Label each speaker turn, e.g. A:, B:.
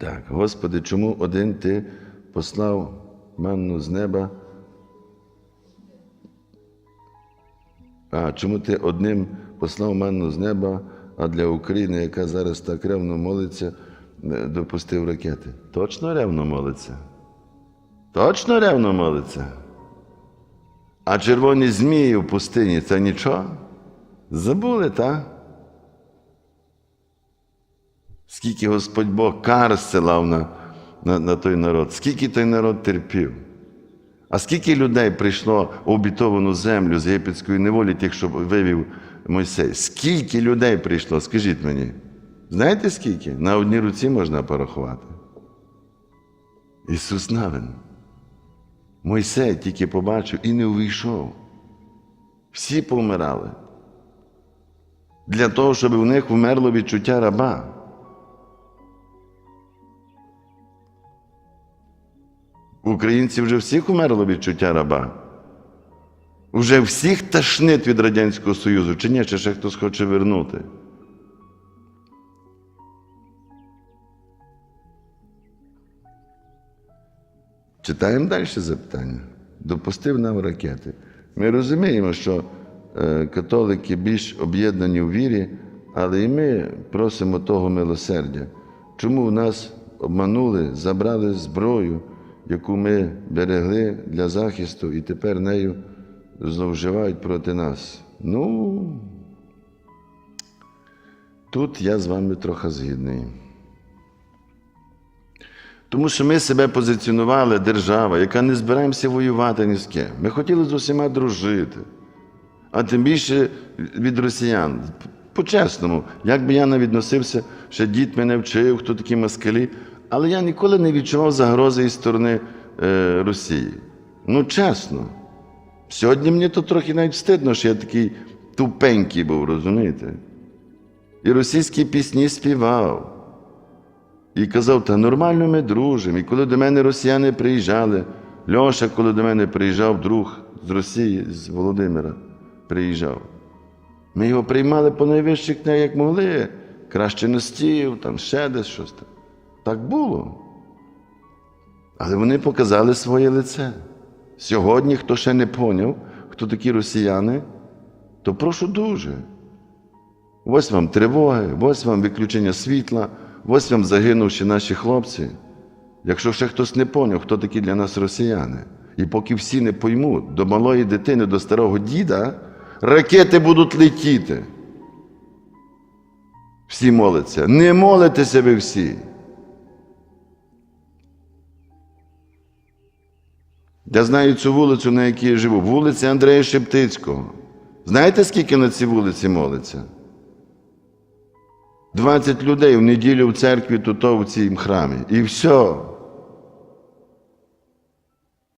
A: Так, Господи, чому один Ти послав манну з неба? А чому ти одним послав манну з неба, а для України, яка зараз так ревно молиться, допустив ракети? Точно ревно молиться? Точно ревно молиться? А червоні змії в пустині це нічого? Забули, так? Скільки Господь Бог кар зсилав на, на, на той народ, скільки той народ терпів. А скільки людей прийшло в обітовану землю з єгипетської неволі, тих, що вивів Мойсей? Скільки людей прийшло, скажіть мені? Знаєте скільки? На одній руці можна порахувати. Ісус Навин. Мойсей тільки побачив і не увійшов. Всі помирали. Для того, щоб у них вмерло відчуття раба. У українців вже всіх умерло відчуття раба. Уже всіх ташнить від Радянського Союзу, чи ні, чи ще хтось хоче вернути. Читаємо далі запитання. Допустив нам ракети. Ми розуміємо, що е, католики більш об'єднані у вірі, але і ми просимо того милосердя. Чому в нас обманули, забрали зброю, яку ми берегли для захисту, і тепер нею зловживають проти нас? Ну, тут я з вами трохи згідний. Тому що ми себе позиціонували держава, яка не збираємося воювати ні з ким. Ми хотіли з усіма дружити, а тим більше від росіян. По-чесному, як би я не відносився, ще дід мене вчив, хто такі москалі, але я ніколи не відчував загрози із сторони е, Росії. Ну, чесно. Сьогодні мені то трохи навіть стидно, що я такий тупенький був, розумієте? І російські пісні співав. І казав, та нормально ми дружимо. І коли до мене росіяни приїжджали, Льоша, коли до мене приїжджав друг з Росії, з Володимира, приїжджав. Ми його приймали по найвищих як могли, краще на стіл, там ще десь щось там. Так було. Але вони показали своє лице. Сьогодні, хто ще не поняв, хто такі росіяни, то прошу дуже. Ось вам тривоги, ось вам виключення світла, ось вам загинувши наші хлопці. Якщо ще хтось не поняв, хто такі для нас росіяни, і поки всі не поймуть, до малої дитини, до старого діда, ракети будуть летіти. Всі моляться. Не молитеся ви всі. Я знаю цю вулицю, на якій я живу. Вулиця Андрея Шептицького. Знаєте, скільки на цій вулиці молиться? 20 людей в неділю в церкві, тут в цій храмі. І все.